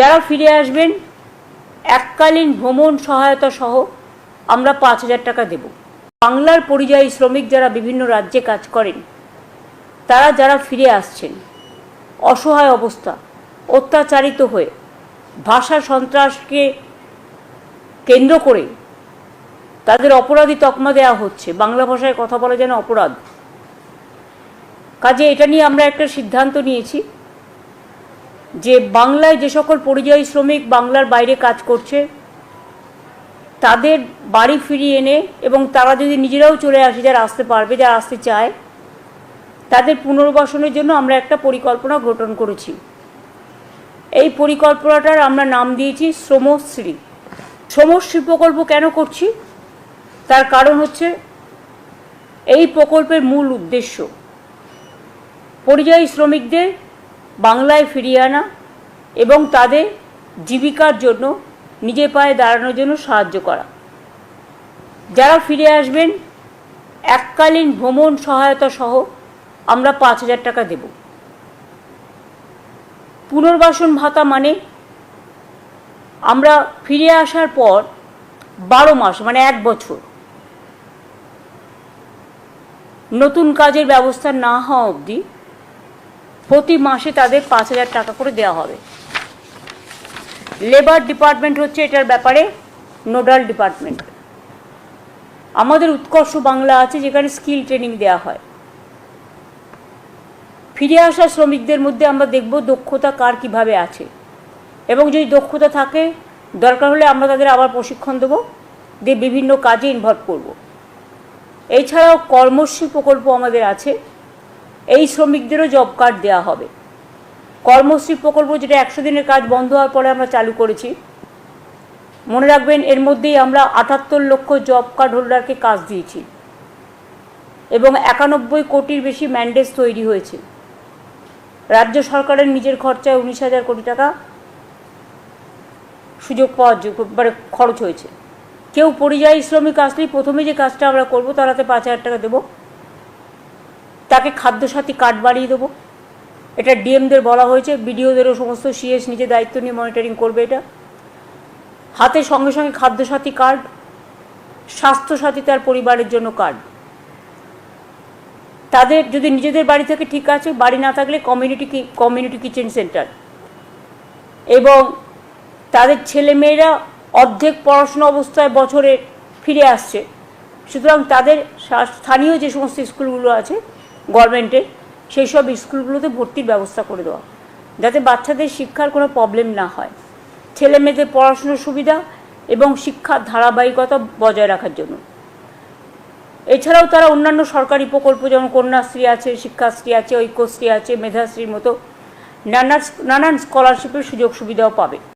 যারা ফিরে আসবেন, এককালীন ভ্রমণ সহায়তা সহ আমরা পাঁচ হাজার টাকা দেব। বাংলার পরিযায়ী শ্রমিক যারা বিভিন্ন রাজ্যে কাজ করেন, তারা যারা ফিরে আসছেন, অসহায় অবস্থা, অত্যাচারিত হয়ে ভাষা সন্ত্রাসকে কেন্দ্র করে তাদের অপরাধী তকমা দেওয়া হচ্ছে। বাংলা ভাষায় কথা বলা যেন অপরাধ। কাজে এটা নিয়ে আমরা একটা সিদ্ধান্ত নিয়েছি। যে বাংলায় যে সকল পরিযায়ী শ্রমিক বাংলার বাইরে কাজ করছে, তাদের বাড়ি ফিরিয়ে এনে এবং তারা যদি নিজেরাও চলে আসে, যারা আসতে পারবে, যারা আসতে চায়, তাদের পুনর্বাসনের জন্য আমরা একটা পরিকল্পনা গঠন করেছি। এই পরিকল্পনাটার আমরা নাম দিয়েছি শ্রমশ্রী। শ্রমশ্রী প্রকল্প কেন করছি? তার কারণ হচ্ছে এই প্রকল্পের মূল উদ্দেশ্য। পরিযায়ী শ্রমিকদের বাংলায় ফিরিয়ে আনা এবং তাদের জীবিকার জন্য, নিজের পায়ে দাঁড়ানোর জন্য সাহায্য করা। যারা ফিরে আসবেন, এককালীন ভ্রমণ সহায়তা সহ আমরা পাঁচ হাজার টাকা দেব। পুনর্বাসন ভাতা মানে আমরা ফিরে আসার পর বারো মাস মানে এক বছর, নতুন কাজের ব্যবস্থা না হওয়া অবধি প্রতি মাসে তাদের পাঁচ হাজার টাকা করে দেওয়া হবে। লেবার ডিপার্টমেন্ট হচ্ছে এটার ব্যাপারে নোডাল ডিপার্টমেন্ট। আমাদের উৎকর্ষ বাংলা আছে যেখানে স্কিল ট্রেনিং দেওয়া হয়। ফিরে আসা শ্রমিকদের মধ্যে আমরা দেখব দক্ষতা কার কীভাবে আছে। এবং যদি দক্ষতা থাকে, দরকার হলে আমরা তাদের আবার প্রশিক্ষণ দেবো, দিয়ে বিভিন্ন কাজে ইনভলভ করব। এছাড়াও কর্মশ্রী প্রকল্প আমাদের আছে। এই শ্রমিকদেরও জব কার্ড দেওয়া হবে। কর্মশ্রী প্রকল্প যেটা একশো দিনের কাজ বন্ধ হওয়ার পরে আমরা চালু করেছি। মনে রাখবেন, এর মধ্যেই আমরা আটাত্তর লক্ষ জব কার্ড হোল্ডারকে কাজ দিয়েছি। এবং একানব্বই কোটির বেশি ম্যান্ডেজ তৈরি হয়েছে। রাজ্য সরকারের নিজের খরচায় উনিশ হাজার কোটি টাকা সুযোগ পাওয়ার মানে খরচ হয়েছে। কেউ পরিযায়ী শ্রমিক আসলেই প্রথমে যে কাজটা আমরা করব তারাতে পাঁচ হাজার টাকা দেবো। তাকে খাদ্যসাথী কার্ড বাড়িয়ে দেবো। এটা ডিএমদের বলা হয়েছে বিডিওদেরও সমস্ত সিএস নিজে দায়িত্ব নিয়ে মনিটরিং করবে এটা। হাতে সঙ্গে সঙ্গে খাদ্যসাথী কার্ড স্বাস্থ্যসাথী তার পরিবারের জন্য কার্ড তাদের যদি নিজেদের বাড়ি থেকে ঠিক আছে, বাড়ি না থাকলে কমিউনিটি কমিউনিটি কিচেন সেন্টার এবং তাদের ছেলেমেয়েরা অর্ধেক পড়াশোনা অবস্থায় বছরে ফিরে আসছে। সুতরাং তাদের স্থানীয় যে সমস্ত স্কুলগুলো আছে গভর্নমেন্টের সেই সব স্কুলগুলোতে ভর্তির ব্যবস্থা করে দেওয়া, যাতে বাচ্চাদের শিক্ষার কোনো প্রবলেম না হয়। ছেলে মেয়েদের পড়াশুনোর সুবিধা এবং শিক্ষার ধারাবাহিকতা বজায় রাখার জন্য। এছাড়াও তারা অন্যান্য সরকারি প্রকল্প, যেমন কন্যাশ্রী আছে, শিক্ষাশ্রী আছে, ঐক্যশ্রী আছে, মেধাশ্রীর মতো নানা নানান স্কলারশিপের সুযোগ সুবিধাও পাবে।